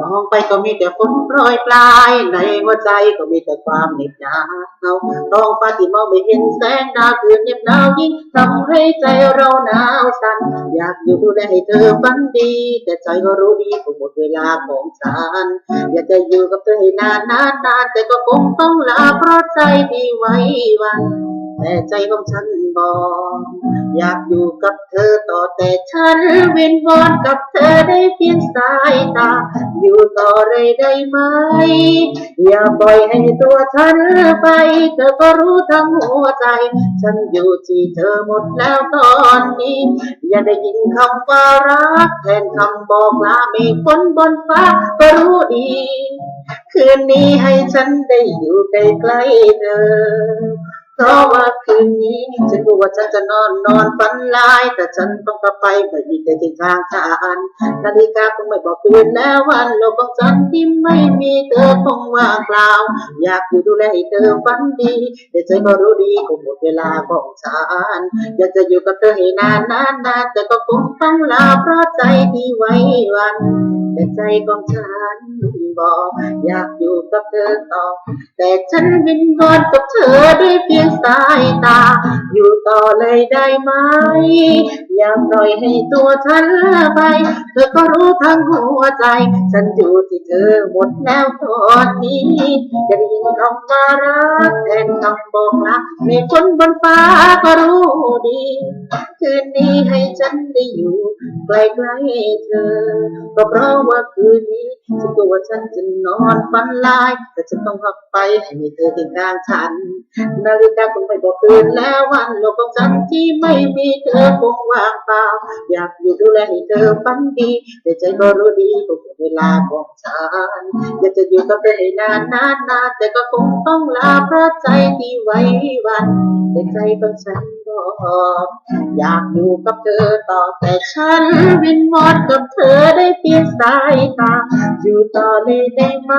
มองไปก็มีแต่ฝนโปรยปลายในหัวใจก็มีแต่ความเหน็บหนาวท้องฟ้าที่มองไม่เห็นแสงดาวคืนเหน็บหนาวยิ่งทำให้ใจเราหนาวสั่นอยากอยู่ดูแลให้เธอฝันดี แต่ใจก็รู้ดีว่าหมดเวลาของฉันอยากจะอยู่กับเธอให้นานนานนานแต่ก็คงต้องลาเพราะใจที่ไว้วันแต่ใจของฉัน บอกอยากอยู่กับเธอต่อแต่ฉันวินวอนกับเธอได้เพียงสายตา อยู่ต่อเลยได้ไหม อย่าปล่อยให้ตัวฉันไป เธอก็รู้ทั้งหัวใจ ฉันอยู่ที่เธอหมดแล้วตอนนี้ อย่าได้ยินคำว่ารักแทนคำบอกลาเมฆฝนบนฟ้าก็รู้ดี คืนนี้ให้ฉันได้อยู่ใกล้ๆเธอ เพราะว่าคืนนี้ฉันรู้ว่าฉันจะนอนนอนฝันลาย แต่ฉันต้องกลับไปไม่มีใครที่ทางฉันนาฬิกาคงไม่บอกคืนแล้ววันโลกของฉันที่ไม่มีเธอคงว่างเปล่า อยากอยู่ดูแลให้เธอฝันดีแต่ใจก็รู้ดีคงหมดเวลาของฉันอยากจะอยู่กับเธอให้นานนานนานแต่ก็คงต้องลาเพราะใจที่ไว้วัน แต่ใจของฉันบอกอยากอยู่กับเธอต่อ แต่ฉันวินวอนกับเธอด้วยเพียงสายตา อยู่ต่อเลยได้ไหมอย่าปล่อยให้ตัวฉันไป เธอก็รู้ทั้งหัวใจ ฉันอยู่ที่เธอหมดแล้วตอนนี้จะได้ยินคำว่ารักแทนคำบอกลาไม่คนบนฟ้าก็รู้ดี คืนนี้ให้ฉันได้อยู่ใกล้ๆเธอ ก็เพราะว่าคืนนี้ฉันกลัวฉันจะนอนฝันลาย แต่ฉันต้องพักไปให้มีเธอเคียงข้างฉัน นาฬิกาคงไม่บอกคืนแล้ววันโลกของฉันที่ไม่มีเธอคงว่างเปล่า อยากอยู่ดูแลให้เธอฝันดี แต่ใจก็รู้ดีว่าหมดเวลาของฉัน อยากจะอยู่กับเธอให้นานนานนานแต่ก็คงต้องลาเพราะใจที่ไว้วัน แต่ใจของฉันบอกอยากอยู่กับเธอต่อแต่ฉันวินวอนกับเธอได้เพียงสายตา อยู่ต่อเลยได้ไหม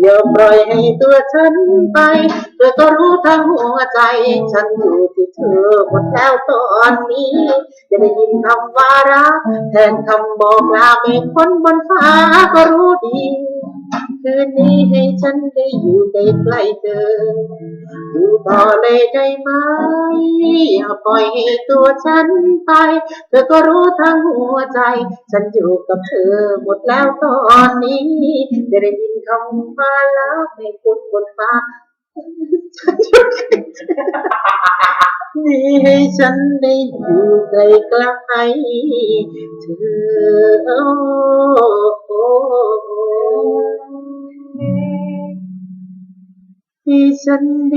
อย่าปล่อยให้ตัวฉันไปเธอก็รู้ทั้งหัวใจ ฉันอยู่ที่เธอหมดแล้วตอน นี้จะได้ยินคำว่ารักแทนคำบอกลาเมฆฝนบนฟ้าก็รู้ดี คืนนี้ให้ฉันได้อยู่ใกล้เธอ อยู่ต่อเลยได้ไหม อย่าปล่อยให้ตัวฉันไป เธอก็รู้ทั้งหัวใจ ฉันอยู่กับเธอหมดแล้วตอนนี้จะได้ยินคำว่ารักในคนบนฟ้า ฉันได้อยู่ ใกล้ๆเธอโอ้โอ้ให้ฉันไ